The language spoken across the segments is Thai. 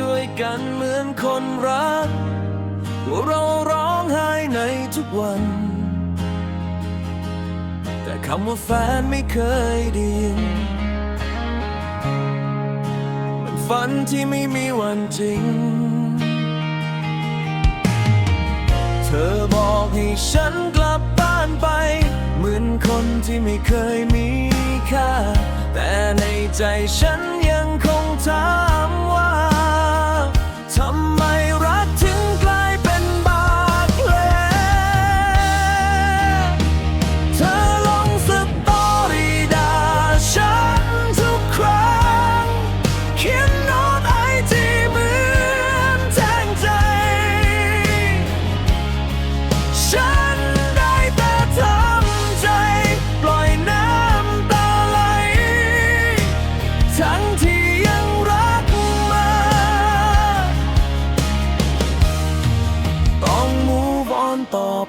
ด้วยกันเหมือนคนรักว่าเราร้องไห้ในทุกวัน แต่คำว่าแฟนไม่เคยได้ยิน มันฝันที่ไม่มีวันจริง เธอบอกให้ฉันกลับบ้านไป เหมือนคนที่ไม่เคยมีค่า แต่ในใจฉัน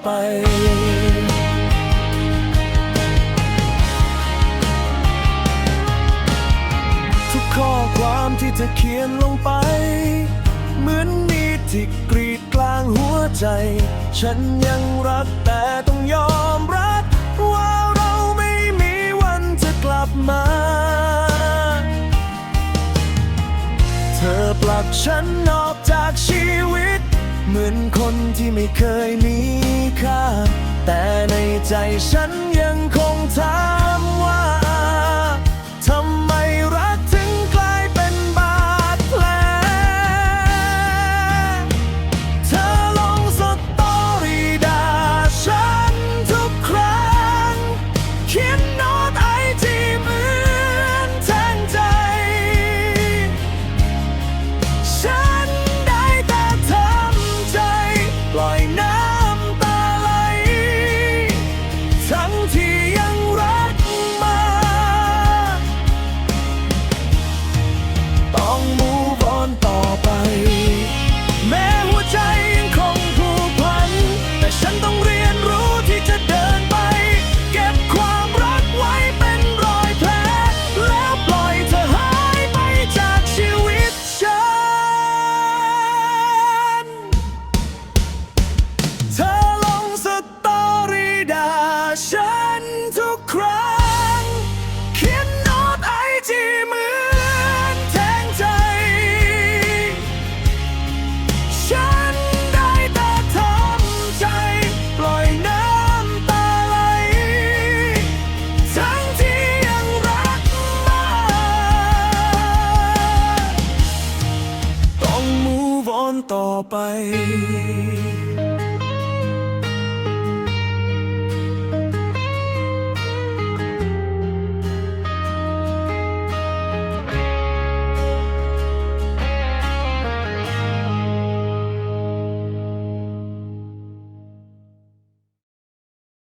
ไปทุกข้อความที่เธอเขียนลงไป เหมือนมีดที่กรีดกลางหัวใจ ฉันยังรักแต่ต้องยอมรับว่าเราไม่มีวันจะกลับมา เธอผลักฉันออกจากชีวิต เหมือนคนที่ไม่เคยมีค่า แต่ในใจฉันยังคงถามว่า อนต่อไป